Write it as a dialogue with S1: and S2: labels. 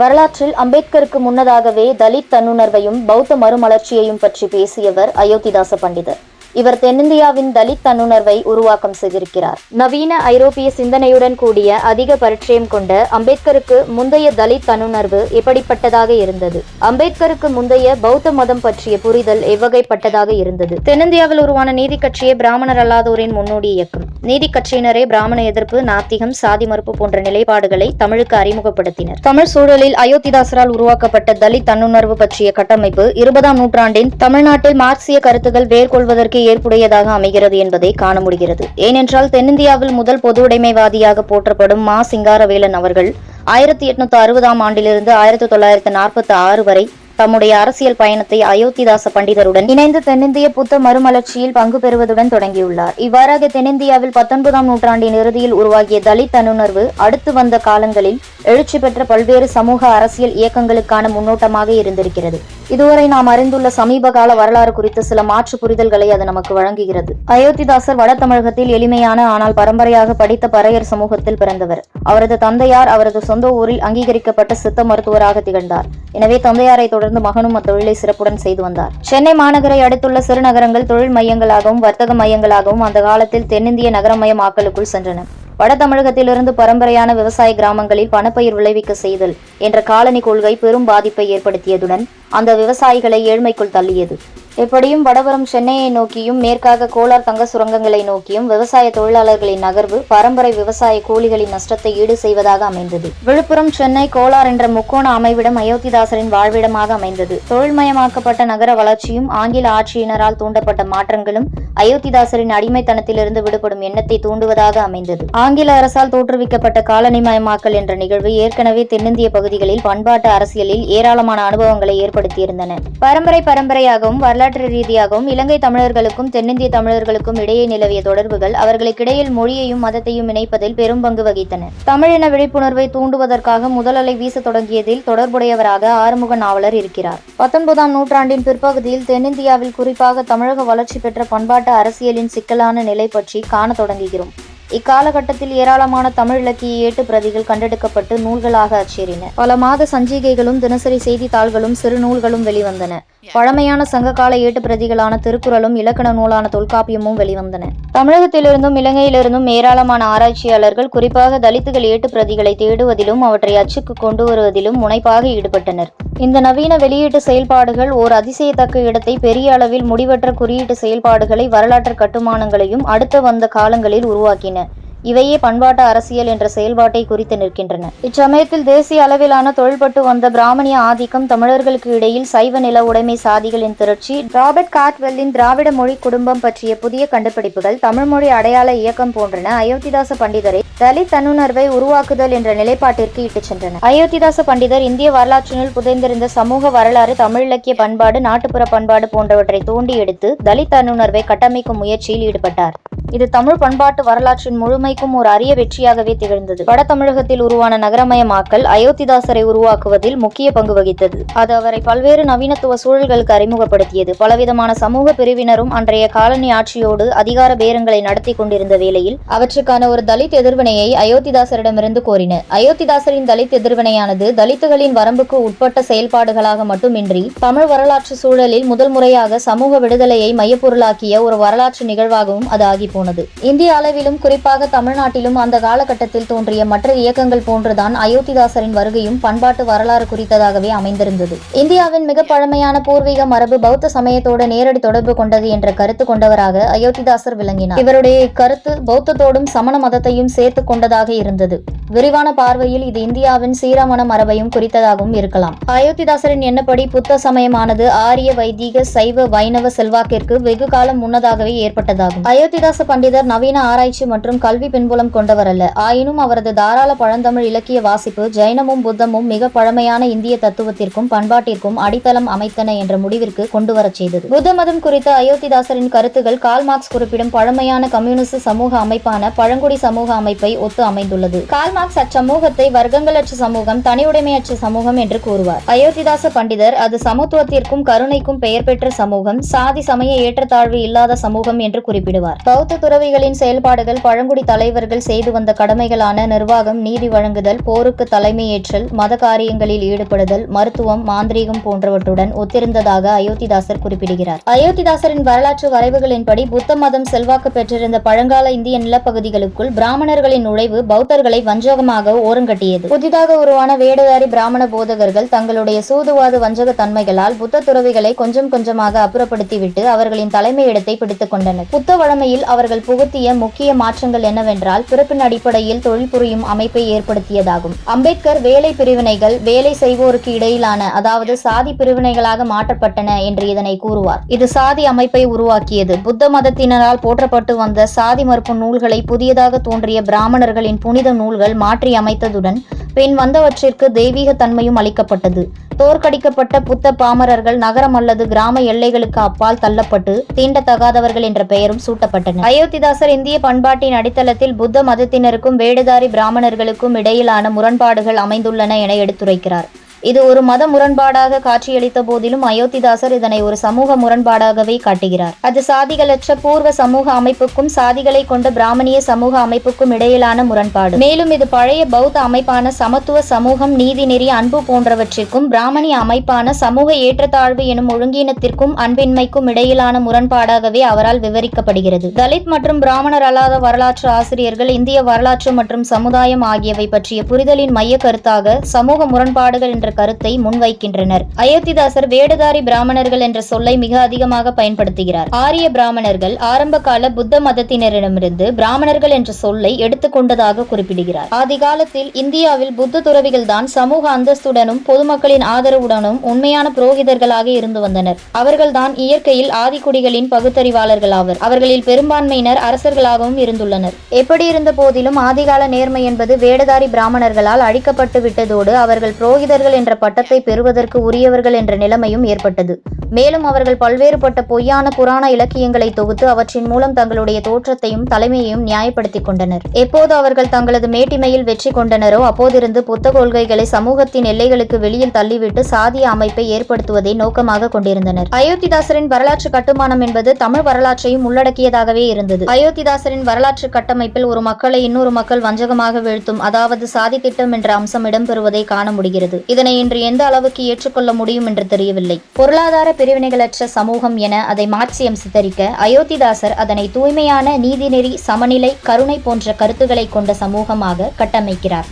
S1: வரலாற்றில் அம்பேத்கருக்கு முன்னதாகவே தலித் தன்னுணர்வையும் பௌத்த மறுமலர்ச்சியையும் பற்றி பேசியவர் அயோத்திதாச பண்டிதர். இவர் தென்னிந்தியாவின் தலித் தன்னுணர்வை உருவாக்கம் செய்திருக்கிறார். நவீன ஐரோப்பிய சிந்தனையுடன் கூடிய அதிக பரிச்சயம் கொண்ட அம்பேத்கருக்கு முந்தைய தலித் தன்னுணர்வு எப்படிப்பட்டதாக இருந்தது? அம்பேத்கருக்கு முந்தைய பௌத்த மதம் பற்றிய புரிதல் எவ்வகைப்பட்டதாக இருந்தது? தென்னிந்தியாவில் உருவான நீதி கட்சியே பிராமணர் அல்லாதோரின் முன்னோடி இயக்கம். நீதி கட்சியினரே பிராமண எதிர்ப்பு நாத்திகம் சாதி மறுப்பு போன்ற நிலைப்பாடுகளை தமிழுக்கு அறிமுகப்படுத்தினர். தமிழ் சூழலில் அயோத்திதாசரால் உருவாக்கப்பட்ட தலித் தன்னுணர்வு பற்றிய கட்டமைப்பு இருபதாம் நூற்றாண்டின் தமிழ்நாட்டில் மார்க்சிய கருத்துகள் வேர்கொள்வதற்கு ஏற்புடையதாக அமைகிறது என்பதை காண முடிகிறது. ஏனென்றால் தென்னிந்தியாவில் முதல் பொது உடைமைவாதியாக போற்றப்படும் மா. சிங்காரவேலன் அவர்கள் ஆயிரத்தி எட்நூத்தி அறுபதாம் ஆண்டிலிருந்து ஆயிரத்தி தொள்ளாயிரத்தி நாற்பத்தி ஆறு வரை தம்முடைய அரசியல் பயணத்தை அயோத்திதாச பண்டிதருடன் இணைந்து தென்னிந்திய புத்த மறுமலர்ச்சியில் பங்கு பெறுவதுடன் தொடங்கியுள்ளார். இவ்வாறாக தென்னிந்தியாவில் பத்தொன்பதாம் நூற்றாண்டின் இறுதியில் உருவாகிய தலித் தன்னுணர்வு அடுத்து வந்த காலங்களில் எழுச்சி பெற்ற பல்வேறு சமூக அரசியல் இயக்கங்களுக்கான முன்னோட்டமாக இருந்திருக்கிறது. இதுவரை நாம் அறிந்துள்ள சமீப கால வரலாறு குறித்த சில மாற்று புரிதல்களை அது நமக்கு வழங்குகிறது. அயோத்திதாசர் வட தமிழகத்தில் எளிமையான ஆனால் பரம்பரையாக படித்த பறையர் சமூகத்தில் பிறந்தவர். அவரது தந்தையார் அவரது சொந்த ஊரில் அங்கீகரிக்கப்பட்ட சித்த மருத்துவராக திகழ்ந்தார். எனவே தந்தையாரை தொடர்ந்து மகனும் அத்தொழிலை சிறப்புடன் செய்து வந்தார். சென்னை மாநகரை அடுத்துள்ள சிறுநகரங்கள் தொழில் மையங்களாகவும் வர்த்தக மையங்களாகவும் அந்த காலத்தில் தென்னிந்திய நகரமயமாக்கலுக்குள் சென்றன. வட தமிழகத்திலிருந்து பரம்பரையான விவசாய கிராமங்களில் பணப்பயிர் விளைவிக்க செய்தல் என்ற காலனி கொள்கை பெரும் பாதிப்பை ஏற்படுத்தியதுடன் அந்த விவசாயிகளை ஏழ்மைக்குள் தள்ளியது. எப்படியும் வடபுறம் சென்னையை நோக்கியும் மேற்காக கோலார் தங்க சுரங்கங்களை நோக்கியும் விவசாய தொழிலாளர்களின் நகர்வு பரம்பரை விவசாய கூலிகளின் நஷ்டத்தை ஈடு செய்வதாக அமைந்தது. விழுப்புரம் சென்னை கோலார் என்ற முக்கோண அமைவிடம் அயோத்திதாசரின் வாழ்விடமாக அமைந்தது. தொழில்மயமாக்கப்பட்ட நகர வளர்ச்சியும் ஆங்கில ஆட்சியினரால் தூண்டப்பட்ட மாற்றங்களும் அயோத்திதாசரின் அடிமைத்தனத்திலிருந்து விடுபடும் எண்ணத்தை தூண்டுவதாக அமைந்தது. ஆங்கில அரசால் தோற்றுவிக்கப்பட்ட காலனிமயமாக்கல் என்ற நிகழ்வு ஏற்கனவே தென்னிந்திய பகுதிகளில் பண்பாட்டு அரசியலில் ஏராளமான அனுபவங்களை ஏற்படுத்தியிருந்தன. பரம்பரை பரம்பரையாகவும் வரலாறு வரலாற்று ரீதியாகவும் இலங்கை தமிழர்களுக்கும் தென்னிந்திய தமிழர்களுக்கும் இடையே நிலவிய தொடர்புகள் அவர்களுக்கிடையில் மொழியையும் மதத்தையும் இணைப்பதில் பெரும் பங்கு வகித்தன. தமிழின விழிப்புணர்வை தூண்டுவதற்காக முதலலை வீச தொடங்கியதில் தொடர்புடையவராக ஆறுமுக நாவலர் இருக்கிறார். பத்தொன்பதாம் நூற்றாண்டின் பிற்பகுதியில் தென்னிந்தியாவில் குறிப்பாக தமிழக வளர்ச்சி பெற்ற பண்பாட்டு அரசியலின் சிக்கலான நிலை பற்றி காணத் தொடங்குகிறோம். இக்காலகட்டத்தில் ஏராளமான தமிழ் இலக்கிய ஏட்டு பிரதிகள் கண்டெடுக்கப்பட்டு நூல்களாக அச்சேறின. பல மாத சஞ்சிகைகளும் தினசரி செய்தித்தாள்களும் சிறு நூல்களும் வெளிவந்தன. பழமையான சங்ககால ஏட்டு பிரதிகளான திருக்குறளும் இலக்கண நூலான தொல்காப்பியமும் வெளிவந்தன. தமிழகத்திலிருந்தும் இலங்கையிலிருந்தும் ஏராளமான ஆராய்ச்சியாளர்கள் குறிப்பாக தலித்துகள் ஏட்டு பிரதிகளை தேடுவதிலும் அவற்றை அச்சுக்கு கொண்டு வருவதிலும் முனைப்பாக ஈடுபட்டனர். இந்த நவீன வெளியீட்டு செயல்பாடுகள் ஓர் அதிசயத்தக்க இடத்தை பெரிய அளவில் முடிவற்ற குறியீட்டு செயல்பாடுகளை வரலாற்று கட்டுமானங்களையும் அடுத்து வந்த காலங்களில் உருவாக்கின. இவையே பண்பாட்டு அரசியல் என்ற செயல்பாட்டை குறித்து நிற்கின்றன. இச்சமயத்தில் தேசிய அளவிலான தொழில்பட்டு வந்த பிராமணிய ஆதிக்கம் தமிழர்களுக்கு இடையில் சைவ நில உடைமை சாதிகளின் திரட்சி ராபர்ட் காட்வெல்லின் திராவிட மொழி குடும்பம் பற்றிய புதிய கண்டுபிடிப்புகள் தமிழ்மொழி அடையாள இயக்கம் போன்றன அயோத்திதாச பண்டிதரை தலித் தன்னுணர்வை உருவாக்குதல் என்ற நிலைப்பாட்டிற்கு இட்டுச் சென்றன அயோத்திதாச பண்டிதர் இந்திய வரலாற்றினுள் புதைந்திருந்த சமூக வரலாறு தமிழ் இலக்கிய பண்பாடு நாட்டுப்புற பண்பாடு போன்றவற்றை தோண்டி எடுத்து தலித் தன்னுணர்வை கட்டமைக்கும் முயற்சியில் ஈடுபட்டார். இது தமிழ் பண்பாட்டு வரலாற்றின் முழுமைக்கும் ஒரு அரிய வெற்றியாகவே திகழ்ந்தது. வட தமிழகத்தில் உருவான நகரமயமாக்கல் அயோத்திதாசரை உருவாக்குவதில் முக்கிய பங்கு வகித்தது. அது அவரை பல்வேறு நவீனத்துவ சூழல்களுக்கு அறிமுகப்படுத்தியது. பலவிதமான சமூக பிரிவினரும் அன்றைய காலனி ஆட்சியோடு அதிகார பேரங்களை நடத்தி கொண்டிருந்த வேளையில் அவற்றுக்கான ஒரு தலித் எதிர்வினையை அயோத்திதாசரிடமிருந்து கோரின அயோத்திதாசரின் தலித் எதிர்வினையானது தலித்துகளின் வரம்புக்கு உட்பட்ட செயல்பாடுகளாக மட்டுமின்றி தமிழ் வரலாற்று சூழலில் முதல் முறையாக சமூக விடுதலையை மையப்பொருளாக்கிய ஒரு வரலாற்று நிகழ்வாகவும் அது ஆகி போனது. இந்திய அளவிலும் குறிப்பாக தமிழ்நாட்டிலும் அந்த காலகட்டத்தில் தோன்றிய மற்ற இயக்கங்கள் போன்றுதான் அயோத்திதாசரின் வருகையும் பண்பாட்டு வரலாறு குறித்ததாகவே அமைந்திருந்தது. இந்தியாவின் மிக பழமையான பூர்வீக மரபு பௌத்த சமயத்தோடு நேரடி தொடர்பு கொண்டது என்ற கருத்து கொண்டவராக அயோத்திதாசர் விளங்கினார். இவருடைய இக்கருத்து பௌத்தத்தோடும் சமண மதத்தையும் சேர்த்து கொண்டதாக இருந்தது. விரிவான பார்வையில் இது இந்தியாவின் சீரமண மரபையும் குறித்ததாகவும் இருக்கலாம். அயோத்திதாசரின் எண்ணப்படி புத்த சமயமானது ஆரிய வைதீக சைவ வைணவ செல்வாக்கிற்கு வெகு காலம் முன்னதாகவே ஏற்பட்டதாகும். அயோத்திதாச பண்டிதர் நவீன ஆராய்ச்சி மற்றும் கல்வி பின்புலம் கொண்டவர் அல்ல. ஆயினும் அவரது தாராள பழந்தமிழ் இலக்கிய வாசிப்பு ஜைனமும் புத்தமும் மிக பழமையான இந்திய தத்துவத்திற்கும் பண்பாட்டிற்கும் அடித்தளம் அமைத்தன என்ற முடிவிற்கு கொண்டுவரச் செய்தது. புத்த மதம் குறித்த அயோத்திதாசரின் கருத்துகள் கால் மார்க்ஸ் குறிப்பிடும் பழமையான கம்யூனிஸ்ட் சமூக அமைப்பான பழங்குடி சமூக அமைப்பை ஒத்து அமைந்துள்ளது. கால் மார்க்ஸ் அச்சமூகத்தை வர்க்கங்களற்ற சமூகம் தனியுடைமையற்ற சமூகம் என்று கூறுவார். அயோத்திதாச பண்டிதர் அது சமத்துவத்திற்கும் கருணைக்கும் பெயர் பெற்ற சமூகம் சாதி சமய ஏற்றத்தாழ்வு இல்லாத சமூகம் என்று குறிப்பிடுவார். பௌத்த துறவிகளின் செயல்பாடுகள் பழங்குடி தலைவர்கள் செய்து வந்த கடமைகளான நிர்வாகம் நீதி வழங்குதல் போருக்கு தலைமையேற்றல் மத காரியங்களில் ஈடுபடுதல் மருத்துவம் மாந்திரீகம் போன்றவற்றுடன் ஒத்திருந்ததாக அயோத்திதாசர் குறிப்பிடுகிறார். அயோத்திதாசரின் வரலாற்று வரைவுகளின்படி புத்த மதம் செல்வாக்கு பெற்றிருந்த பழங்கால இந்திய நிலப்பகுதிகளுக்குள் பிராமணர்களின் நுழைவு பௌத்தர்களை வஞ்சகமாக ஓரங்கட்டியது புதிதாக உருவான வேடதாரி பிராமண போதகர்கள் தங்களுடைய சூதுவாத வஞ்சக தன்மைகளால் புத்த துறவிகளை கொஞ்சம் கொஞ்சமாக அப்புறப்படுத்திவிட்டு அவர்களின் தலைமையிடத்தை பிடித்துக் கொண்டனர். புத்த வழமையில் அவர்கள் புகுத்திய முக்கிய மாற்றங்கள் என்னவென்றால் பிறப்பின் அடிப்படையில் தொழில் புரியும் அமைப்பை ஏற்படுத்தியதாகும். அம்பேத்கர் வேலை பிரிவினைகள் வேலை செய்வோருக்கு இடையிலான அதாவது சாதி பிரிவினைகளாக மாற்றப்பட்டன என்று இதனை கூறுவார். இது சாதி அமைப்பை உருவாக்கியது. புத்த மதத்தினரால் போற்றப்பட்டு வந்த சாதி மறுப்பு நூல்களை புதியதாக தோன்றிய பிராமணர்களின் புனித நூல்கள் மாற்றி அமைத்ததுடன் பின் வந்தவற்றிற்கு தெய்வீக தன்மையும் அளிக்கப்பட்டது. தோற்கடிக்கப்பட்ட புத்த பாமரர்கள் நகரம் அல்லது கிராம எல்லைகளுக்கு அப்பால் தள்ளப்பட்டு தீண்டத்தகாதவர்கள் என்ற பெயரும் சூட்டப்பட்டன. அயோத்திதாசர் இந்திய பண்பாட்டின் அடித்தளத்தில் புத்த மதத்தினருக்கும் வேடுதாரி பிராமணர்களுக்கும் இடையிலான முரண்பாடுகள் அமைந்துள்ளன என எடுத்துரைக்கிறார். இது ஒரு மத முரண்பாடாக காட்சியளித்த போதிலும் அயோத்திதாசர் இதனை ஒரு சமூக முரண்பாடாகவே காட்டுகிறார். அது சாதிகளற்ற பூர்வ சமூக அமைப்புக்கும் சாதிகளை கொண்ட பிராமணிய சமூக அமைப்புக்கும் இடையிலான முரண்பாடு. மேலும் இது பழைய பௌத்த அமைப்பான சமத்துவ சமூகம் நீதிநெறி அன்பு போன்றவற்றிற்கும் பிராமணிய அமைப்பான சமூக ஏற்றத்தாழ்வு எனும் ஒழுங்கீனத்திற்கும் அன்பின்மைக்கும் இடையிலான முரண்பாடாகவே அவரால் விவரிக்கப்படுகிறது. தலித் மற்றும் பிராமணர் அல்லாத வரலாற்று ஆசிரியர்கள் இந்திய வரலாற்று மற்றும் சமுதாயம் ஆகியவை பற்றிய புரிதலின் மைய கருத்தாக சமூக முரண்பாடுகள் என்ற கருத்தை முன்வைக்கின்றனர். அயோத்திதாசர் வேடதாரி பிராமணர்கள் என்ற சொல்லை மிக அதிகமாக பயன்படுத்துகிறார். ஆரிய பிராமணர்கள் ஆரம்ப கால புத்த மதத்தினரிடமிருந்து பிராமணர்கள் என்ற சொல்லை எடுத்துக்கொண்டதாக குறிப்பிடுகிறார். ஆதி காலத்தில் இந்தியாவில் புத்த துறவிகள் தான் சமூக அந்தஸ்துடனும் பொதுமக்களின் ஆதரவுடனும் உண்மையான புரோகிதர்களாக இருந்து வந்தனர். அவர்கள்தான் இயற்கையில் ஆதிக்குடிகளின் பகுத்தறிவாளர்கள் ஆவர். அவர்களில் பெரும்பான்மையினர் அரசர்களாகவும் இருந்துள்ளனர். எப்படி இருந்த போதிலும் ஆதிகால நேர்மை என்பது வேடதாரி பிராமணர்களால் அழிக்கப்பட்டு விட்டதோடு அவர்கள் புரோகிதர்கள் என்ற பட்டத்தை பெறுவதற்கு உரியவர்கள் என்ற நிலைமையும் ஏற்பட்டது. மேலும் அவர்கள் பல்வேறுபட்ட பொய்யான புராண இலக்கியங்களை தொகுத்து அவற்றின் மூலம் தங்களுடைய தோற்றத்தையும் தலைமையையும் நியாயப்படுத்திக் கொண்டனர். எப்போது அவர்கள் தங்களது மேட்டிமையில் வெற்றி கொண்டனரோ அப்போதிருந்து புத்த கொள்கைகளை சமூகத்தின் எல்லைகளுக்கு வெளியில் தள்ளிவிட்டு சாதிய அமைப்பை ஏற்படுத்துவதை நோக்கமாக கொண்டிருந்தனர். அயோத்திதாசரின் வரலாற்று கட்டுமானம் என்பது தமிழ் வரலாற்றையும் உள்ளடக்கியதாகவே இருந்தது. அயோத்திதாசரின் வரலாற்று கட்டமைப்பில் ஒரு மக்களை இன்னொரு மக்கள் வஞ்சகமாக வீழ்த்தும் அதாவது சாதி திட்டம் என்ற அம்சம் இடம்பெறுவதை காண முடிகிறது. இதனை இன்று எந்த அளவுக்கு ஏற்றுக்கொள்ள முடியும் என்று தெரியவில்லை. பொருளாதார பிரிவினைகளற்ற சமூகம் என அதை மாற்றியம் சித்தரிக்க அயோத்திதாசர் அதனை தூய்மையான நீதிநெறி சமநிலை கருணை போன்ற கருத்துக்களை கொண்ட சமூகமாக கட்டமைக்கிறார்.